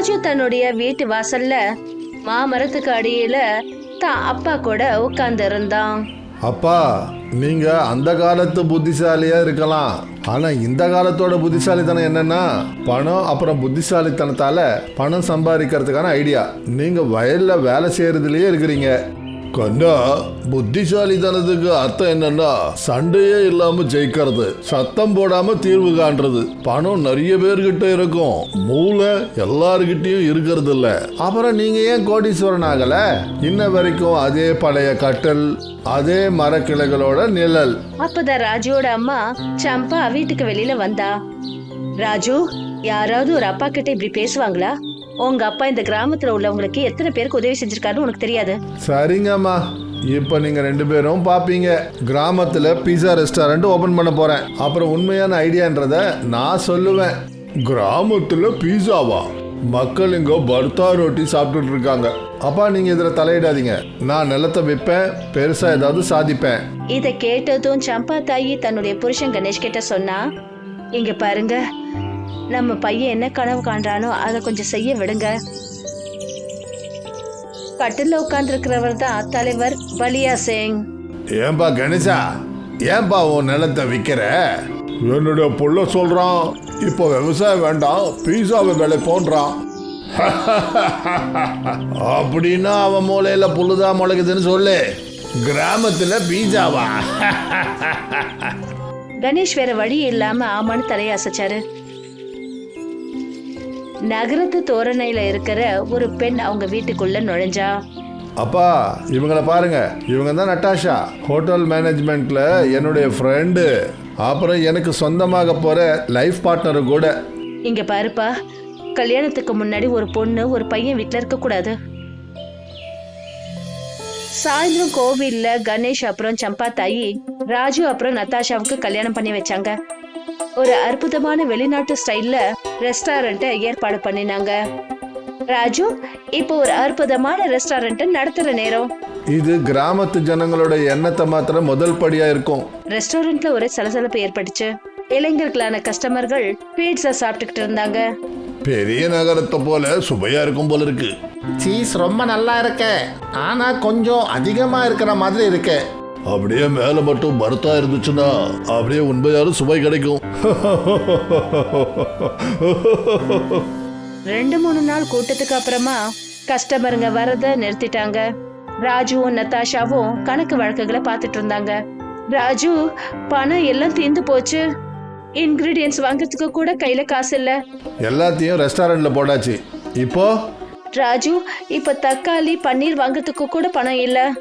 ராஜு தன்னுடைய வீட்டு வாசல்ல மாமரத்துக்கு அடியில தான் அப்பா கூட உட்கார்ந்து இருந்தான் அப்பா நீங்க அந்த காலத்து புத்திசாலியா இருக்கலாம். ஆனா இந்த காலத்தோட புத்திசாலித்தனம் என்னன்னா பணம் அப்புறம் புத்திசாலித்தனத்தால பணம் சம்பாதிக்கிறதுக்கான ஐடியா. நீங்க வயல்ல வேலை செய்யறதுலயே இருக்கிறீங்க. கண்ணா புத்திசாலித்தனத்துக்கு அர்த்தம் என்னன்னா சண்டையே இல்லாம ஜெயிக்கிறது சத்தம் போடாம தீர்வு காண்றது. பணம் நிறைய பேர்கிட்ட இருக்கும். மூளை எல்லார்கிட்டயும் இருக்கிறது இல்ல அப்புறம் நீங்க ஏன் கோடீஸ்வரன் ஆகல? இன்ன வரைக்கும் அதே பழைய கட்டல் அதே மரக்கிளைகளோட நிழல். அப்பதான் ராஜுவோட அம்மா சம்பா வீட்டுக்கு வெளியில வந்தா. ராஜு யாராவது ஒரு அப்பா கிட்ட இப்படி பேசுவாங்களா? உங்க அப்பா இந்த கிராமத்துல உள்ளவங்களுக்கு எத்தனை பேருக்கு உதவி செஞ்சிருக்காருன்னு உனக்கு தெரியாது? சரிங்கம்மா. இப்போ நீங்க ரெண்டு பேரும் பாப்பீங்க. கிராமத்துல பீஸா ரெஸ்டாரண்ட் ஓபன் பண்ண போறேன். அப்புறம் உண்மையான ஐடியான்றத நான் சொல்லுவேன். கிராமத்துல பீஸாவா மக்கள் இங்க பர்த்தா ரொட்டி சாப்பிட்டுட்டு இருக்காங்க. அப்பா நீங்க இதுல தலையிடாதீங்க. நான் நிலத்தை விற்பேன் பெருசா ஏதாவது சாதிப்பேன். இத கேட்டதும் சம்பா தாயி தன்னுடைய புருஷன் கணேஷ் கிட்ட சொன்னா இங்க பாருங்க நம்ம பையன் என்ன கனவு காண்றானோ அதை கொஞ்சம் செய்ய விடுங்க. கட்டில உட்கார்ந்து தான் தலைவர் பலியா சிங். ஏன்பா கணேசா? ஏன்பா உன் நிலத்தை விற்கிற என்னுடைய புள்ள சொல்றான் இப்போ விவசாயம் வேண்டாம் பீஸாவை விலை போன்றான். அப்படின்னா அவன் மூலையில புல்லுதான் முளைக்குதுன்னு சொல்லு. கிராமத்துல பீஸாவா? கணேஷ் வேற வழி இல்லாம ஆமான்னு தலையை அசைச்சாரு. நகரத்து தோரணையில இருக்கிற ஒரு பெண் அவங்க வீட்டுக்குள்ள நுழைஞ்சா? அப்பா இவங்கள பாருங்க. இவங்க தான் நட்டாஷா. ஹோட்டல் மேனேஜ்மெண்ட்ல என்னுடைய ஃப்ரெண்டு அப்புறம் எனக்கு சொந்தமாக போற லைஃப் பார்ட்னர் கூட. இங்க பாருப்பா. கல்யாணத்துக்கு முன்னாடி ஒரு பொண்ணு ஒரு பையன் வீட்ல இருக்க கூடாது. சாயந்தரம் கோவில்ல கணேஷ் அப்புறம் சம்பா தாயி ராஜு அப்புறம் நத்தாஷாவுக்கு கல்யாணம் பண்ணி வச்சாங்க. ஒரு அற்புதமான வெளிநாட்டு ஸ்டைல்ல ரெஸ்டாரண்ட்டை ஏற்பாடு பண்ணினாங்க. ராஜு இப்போ ஒரு அற்புதமான ரெஸ்டாரண்ட் நடத்துற நேரம். இது கிராமத்து ஜனங்களோட எண்ணத்தை மாத்திர முதல் படியா இருக்கும். ரெஸ்டாரண்ட்ல ஒரே சலசலப்பு ஏற்பட்டுச்சு. இளைஞர்களான கஸ்டமர்கள் பீட்சா சாப்பிட்டுக்கிட்டு இருந்தாங்க. பெரிய நகரத்தை போல சுவையா இருக்கும் போல இருக்கு. சீஸ் ரொம்ப நல்லா இருக்கு. ஆனா கொஞ்சம் அதிகமா இருக்கிற மாதிரி இருக்கு. அப்படியே மேல மட்டும் பருத்தா இருந்துச்சுன்னா அப்படியே உண்மையான சுவை கிடைக்கும். ரெண்டு மூணு நாள் கூட்டத்துக்கு அப்புறமா கஸ்டமருங்க வரத நிறுத்திட்டாங்க. ராஜுவும் நத்தாஷாவும் கணக்கு வழக்குகளை பார்த்துட்டு இருந்தாங்க. ராஜு பணம் எல்லாம் தீந்து போச்சு. இன்கிரீடியன்ஸ் வாங்குறதுக்கு கூட கையில காசு இல்ல. எல்லாத்தையும் ரெஸ்டாரண்ட்ல போட்டாச்சு. இப்போ? ராஜு இப்ப தக்காளி பன்னீர் வாங்குறதுக்கு கூட பணம் இல்ல.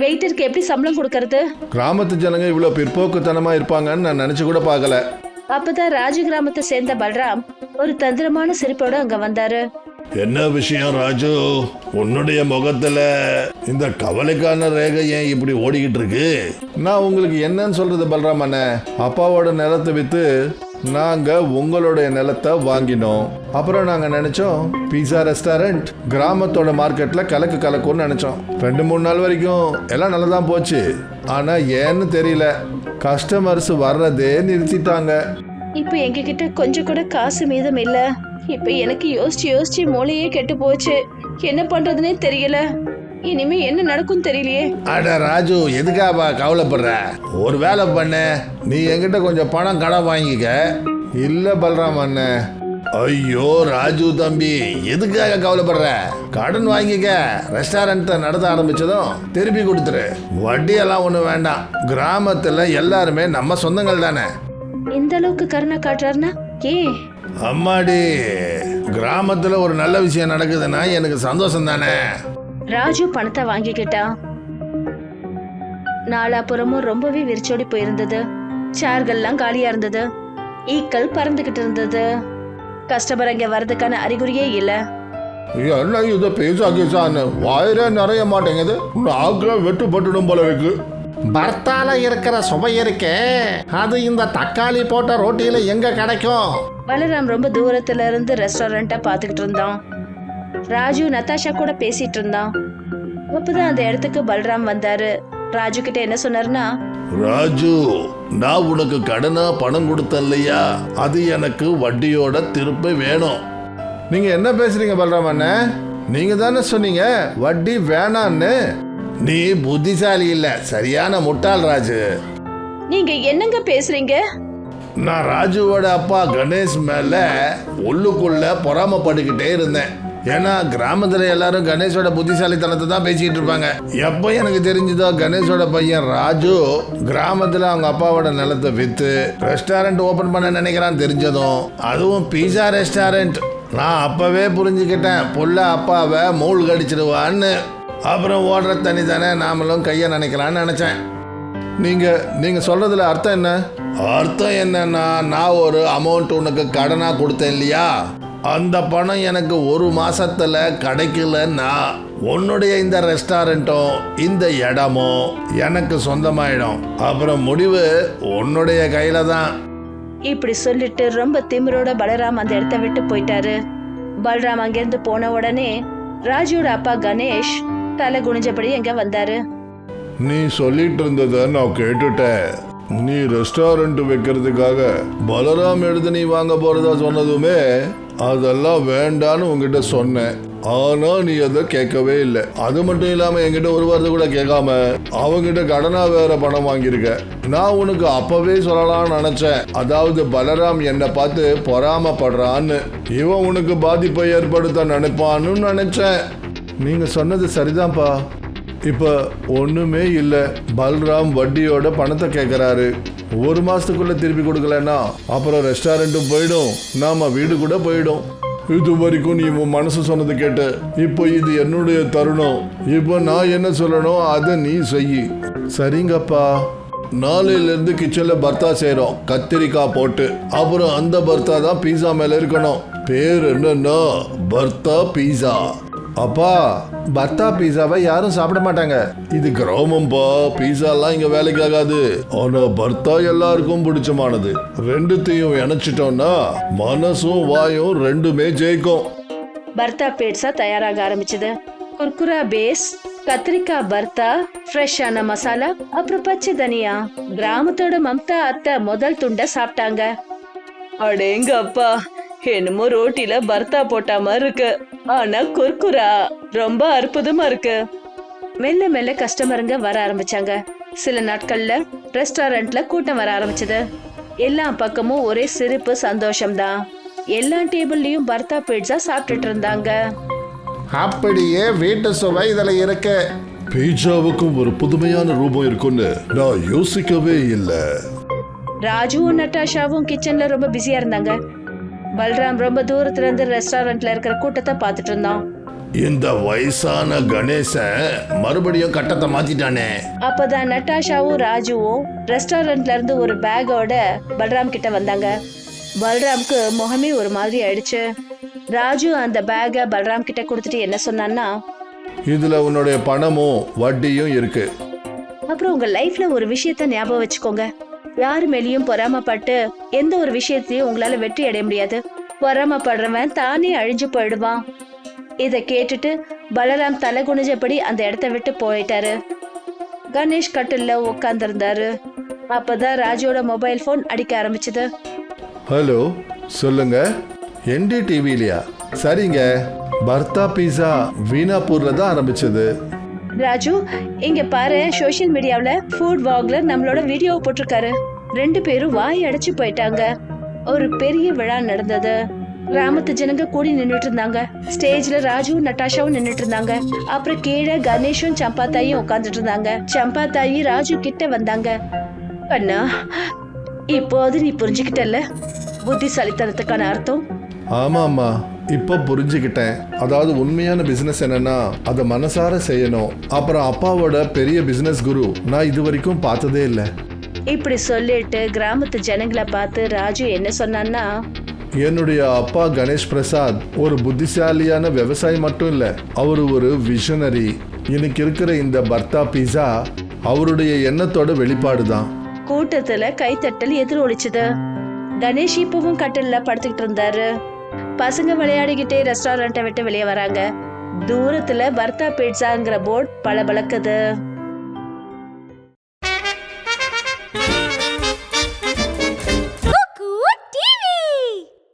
வெயிட்டருக்கு எப்படி சம்பளம் கொடுக்கறது? கிராமத்து ஜனங்க இவ்வளவு பிற்போக்குத்தனமா இருப்பாங்கன்னு நான் நினைச்சு கூட பார்க்கல. அப்பதான் ராஜு கிராமத்தை சேர்ந்த பல்ராம் ஒரு தந்திரமான சிரிப்போட அங்க வந்தாரு. என்ன விஷயம் ராஜு? உன்னுடைய முகத்துல இந்த கவலைக்கான ரேகை ஏன் இப்படி ஓடிக்கிட்டு இருக்கு? நான் உங்களுக்கு என்னன்னு சொல்றது பல்ராம் அண்ணே. அப்பாவோட நிலத்தை வித்து நாங்க உங்களுடைய நிலத்தை வாங்கினோம். அப்புறம் நாங்க நினைச்சோம் பீஸா ரெஸ்டாரண்ட் கிராமத்தோட மார்க்கெட்ல கலக்கு கலக்கும்னு நினைச்சோம். ரெண்டு மூணு நாள் வரைக்கும் எல்லாம் நல்லா தான் போச்சு. ஆனா ஏன்னு தெரியல. கஸ்டமர்ஸ் வர்றதே நிறுத்திட்டாங்க. இப்ப எங்ககிட்ட கொஞ்சம் கூட காசு மீதம் இல்ல. இப்ப எனக்கு யோசிச்சு யோசிச்சு மூளையே கெட்டு போச்சு. என்ன பண்ணுறதுனே தெரியல. இனிமே என்ன நடக்கும் தெரியலையே. அட ராஜு எதுக்காப்பா கவலைப்படுற? ஒரு வேலை பண்ணு. நீ என்கிட்ட கொஞ்சம் பணம் கடன் வாங்கிக்க. இல்ல பல்ராம் அண்ணன் ஐயோ ராஜு தம்பி எதுக்காக கவலைப்படுற? கடன் வாங்கிக்க. ரெஸ்டாரண்ட்டை நடத்த ஆரம்பிச்சதும் திருப்பி கொடுத்துரு. வட்டியெல்லாம் ஒன்றும் வேண்டாம். கிராமத்தில் எல்லாருமே நம்ம சொந்தங்கள் தானே. இந்த அளவுக்கு கருணை காட்டுறாருன்னா? ஏன்? அம்மாடி கிராமத்தில் ஒரு நல்ல விஷயம் நடக்குதுன்னா எனக்கு சந்தோஷம் தானே. ராஜு பணத்தை வாங்கிக்கிட்டான் நாலாபுறமும் ரொம்பவே விரிச்சோடி போயிருந்தது. சேர்கள்லாம் காலியா இருந்தது. ஈக்கள் பறந்துகிட்டு இருந்தது. கஸ்டமர் அங்க வர்றதுக்கான அறிகுறியே இல்ல. என்ன இது பீஸா கீசான்னு வாயிலே நிறைய மாட்டேங்குது. நாக்கில் வெட்டுப்பட்டுடும் போல இருக்கு. பர்த்தால இருக்கிற சுவை இருக்கே. அது இந்த தக்காளி போட்ட ரொட்டியில எங்க கிடைக்கும்? பலராம் ரொம்ப தூரத்துல இருந்து ரெஸ்டாரண்ட்டை பார்த்துக்கிட்டு இருந்தான். ராஜு நதாஷா கூட பேசிட்டு இருந்தான். அப்பதான் அந்த இடத்துக்கு பல்ராம் வந்தாரு. ராஜு கிட்ட என்ன சொன்னாருன்னா ராஜு நான் உனக்கு கடனா பணம் கொடுத்த இல்லையா அது எனக்கு வட்டியோட திருப்பி வேணும். நீங்க என்ன பேசுறீங்க பல்ராம் அண்ணன் நீங்க தானே சொன்னீங்க வட்டி வேணான்னு. நீ புத்திசாலி இல்ல சரியான முட்டாள் ராஜு. நீங்க என்னங்க பேசுறீங்க? நான் ராஜுவோட அப்பா கணேஷ் மேல உள்ளுக்குள்ள பொறாமப்பட்டுக்கிட்டே இருந்தேன். ஏன்னா கிராமத்துல எல்லாரும் கணேஷோட புத்திசாலித்தனத்தை தான் பேசிக்கிட்டு இருப்பாங்க. எப்போ எனக்கு தெரிஞ்சதோ கணேஷோட பையன் ராஜு கிராமத்துல அவங்க அப்பாவோட நிலத்தை வித்து ரெஸ்டாரண்ட் ஓபன் பண்ண நினைக்கிறான்னு தெரிஞ்சதும் அதுவும் பீஸா ரெஸ்டாரண்ட் நான் அப்பவே புரிஞ்சுக்கிட்டேன் புள்ள அப்பாவை மூழ்கடிச்சிடுவான்னு கடிச்சிடுவான்னு. அப்புறம் ஓடுற தண்ணி தானே நாமளும் கையை நினைக்கலான்னு நினைச்சேன். நீங்க நீங்க சொல்றதுல அர்த்தம் என்ன? அர்த்தம் என்னன்னா நான் ஒரு அமௌண்ட் உனக்கு கடனா கொடுத்தேன் இல்லையா? அந்த பணம் எனக்கு ஒரு மாசத்துல கிடைக்கலன்னா உன்னுடைய இந்த ரெஸ்டாரண்ட்டும் இந்த இடமும் எனக்கு சொந்தமாயிடும். அப்புறம் முடிவு உன்னுடைய கையில தான். இப்படி சொல்லிட்டு ரொம்ப திமிரோட பலராம் அந்த இடத்த விட்டு போயிட்டாரு. பலராம் அங்கிருந்து போன உடனே ராஜுவோட அப்பா கணேஷ் தலை குனிஞ்சபடி எங்க வந்தாரு. நீ சொல்லிட்டு இருந்ததை நான் கேட்டுட்டேன். நீ ரெஸ்டாரண்ட் வைக்கிறதுக்காக பலராம் எடுத்து நீ வாங்க போறதா சொன்னதுமே அதெல்லாம் வேண்டான்னு உங்ககிட்ட சொன்னேன். ஆனா நீ அதை கேட்கவே இல்லை. அது மட்டும் இல்லாம என்கிட்ட ஒரு வாரத்தை கூட கேட்காம அவங்கிட்ட கடனா வேற பணம் வாங்கியிருக்க. நான் உனக்கு அப்பவே சொல்லலாம்னு நினைச்சேன். அதாவது பலராம் என்னை பார்த்து பொறாமப்படுறான்னு. இவன் உனக்கு பாதிப்பை ஏற்படுத்த நினைப்பான்னு நினைச்சேன். நீங்க சொன்னது சரிதான்ப்பா. இப்போ ஒன்றுமே இல்லை. பல்ராம் வட்டியோட பணத்தை கேட்குறாரு ஒரு மாதத்துக்குள்ளே திருப்பி கொடுக்கலன்னா அப்புறம் ரெஸ்டாரண்ட்டும் போயிடும். நாம் வீடு கூட போயிடும். இது வரைக்கும் நீ உன் மனசு சொன்னது கேட்ட இப்போ இது என்னுடைய தருணம். இப்போ நான் என்ன சொல்லணும் அதை நீ செய் சரிங்கப்பா. நாளையிலேருந்து கிச்சனில் பர்த்தா செய்கிறோம் கத்திரிக்காய் போட்டு. அப்புறம் அந்த பர்த்தா தான் பீஸா மேலே இருக்கணும். பேர் என்னன்னா பர்த்தா பீஸா அப்பா பர்த்தா பீஸாவை யாரும் சாப்பிட மாட்டாங்க. இது கிராமம்பா பீஸாலாம் இங்க வேலைக்கு ஆகாது. ஆனா பர்த்தா எல்லாருக்கும் பிடிச்சமானது. ரெண்டுத்தையும் இணைச்சிட்டோம்னா மனசும் வாயும் ரெண்டுமே ஜெயிக்கும். பர்த்தா பீட்சா தயாராக ஆரம்பிச்சது. குர்குரா பேஸ் கத்திரிக்காய் பர்த்தா ஃப்ரெஷ்ஷான மசாலா அப்புறம் பச்சை தனியா. கிராமத்தோட மம்தா அத்தை முதல் துண்டை சாப்பிட்டாங்க. அடேங்க அப்பா என்னமோ ரோட்டில பர்த்தா போட்ட மாதிரி இருக்கு. ஆனா குர்குரா ரொம்ப அற்புதமா இருக்கு. மெல்ல மெல்ல கஸ்டமருங்க வர ஆரம்பிச்சாங்க. சில நாட்கள்ல ரெஸ்டாரண்ட்ல கூட்டம் வர ஆரம்பிச்சது. எல்லா பக்கமும் ஒரே சிரிப்பு சந்தோஷம்தான். எல்லா டேபிள்லயும் பர்த்தா பீட்சா சாப்பிட்டுட்டு இருந்தாங்க. அப்படியே வீட்டு சுவை இதில் இருக்கு. பீட்சாவுக்கும் ஒரு புதுமையான ரூபம் இருக்குன்னு நான் யோசிக்கவே இல்லை. ராஜுவும் நட்டாஷாவும் கிச்சன்ல ரொம்ப பிஸியா இருந்தாங்க. பல்ராம் ரொம்ப தூரத்துல இருந்து ரெஸ்டாரண்ட்ல இருக்கிற கூட்டத்தை பார்த்துட்டு இருந்தான். இந்த வயசான கணேசன் மறுபடியும் கட்டத்தை மாத்திட்டானே. அப்பதான் நட்டாஷாவும் ராஜுவும் ரெஸ்டாரண்ட்ல இருந்து ஒரு பேக்கோட பல்ராம் கிட்ட வந்தாங்க. பல்ராம்க்கு முகமே ஒரு மாதிரி ஆயிடுச்சு. ராஜு அந்த பேக்கை பல்ராம் கிட்ட கொடுத்துட்டு என்ன சொன்னான்னா இதுல உன்னுடைய பணமும் வட்டியும் இருக்கு. அப்புறம் உங்க லைஃப்ல ஒரு விஷயத்த ஞாபகம் வச்சுக்கோங்க. யாரு மேலேயும் பொறாமப்பட்டு எந்த ஒரு விஷயத்தையும் உங்களால வெற்றி அடைய முடியாது. பொறாமப்படுறவன் தானே அழிஞ்சு போயிடுவான். இதை கேட்டுட்டு பலராம் தலை குனிஞ்சபடி அந்த இடத்த விட்டு போயிட்டாரு. கணேஷ் கட்டில்ல உட்காந்துருந்தாரு அப்பதான் ராஜுவோட மொபைல் ஃபோன் அடிக்க ஆரம்பிச்சது. ஹலோ சொல்லுங்க. என்டி டிவிலியா? சரிங்க. பர்தா பீஸா வீணாப்பூர்ல தான் ஆரம்பிச்சது. ராஜு இங்க பாரு சோஷியல் மீடியாவில் ஃபுட் வாக்லர் நம்மளோட வீடியோ போட்டிருக்காரு. ரெண்டு பேரும் வாய் அடைச்சு போயிட்டாங்க. ஒரு பெரிய விழா நடந்தது. கிராமத்து ஜனங்க கூடி நின்றுட்டு இருந்தாங்க. ஸ்டேஜ்ல ராஜுவும் நட்டாஷாவும் நின்றுட்டு இருந்தாங்க. அப்புறம் கீழே கணேஷும் சம்பாத்தாயும் உட்காந்துட்டு இருந்தாங்க. சம்பாத்தாயி ராஜு கிட்ட வந்தாங்க. அண்ணா இப்போது நீ புரிஞ்சுக்கிட்டல்ல? புத்திசாலித்தனத்துக்கான அர்த்தம்? ஆமாம்மா. இப்போ புரிஞ்சுக்கிட்டேன். அதாவது உண்மையான பிசினஸ் என்னன்னா அதை மனசார செய்யணும். அப்புறம் அப்பாவோட பெரிய பிசினஸ் குரு நான் இது வரைக்கும் பார்த்ததே இல்லை. இப்படி சொல்லிட்டு கிராமத்து ஜனங்களை பார்த்து ராஜு என்ன சொன்னான்னா என்னுடைய அப்பா கணேஷ் பிரசாத் ஒரு புத்திசாலியான விவசாயி மட்டும் இல்லை அவர் ஒரு விஷனரி இன்னைக்கு இருக்கிற இந்த பர்த்தா பீஸா அவருடைய எண்ணத்தோட வெளிப்பாடு தான் கூட்டத்துல கைத்தட்டல் எதிரொலிச்சுது. கணேஷ் இப்பவும் கட்டில்ல படுத்துக்கிட்டு இருந்தாரு. பசங்க விளையாடிக்கிட்டே ரெஸ்டாரண்ட்டை விட்டு வெளியே வராங்க. தூரத்துல பர்தா பீட்சாங்கிற போர்ட் பளபளக்குது.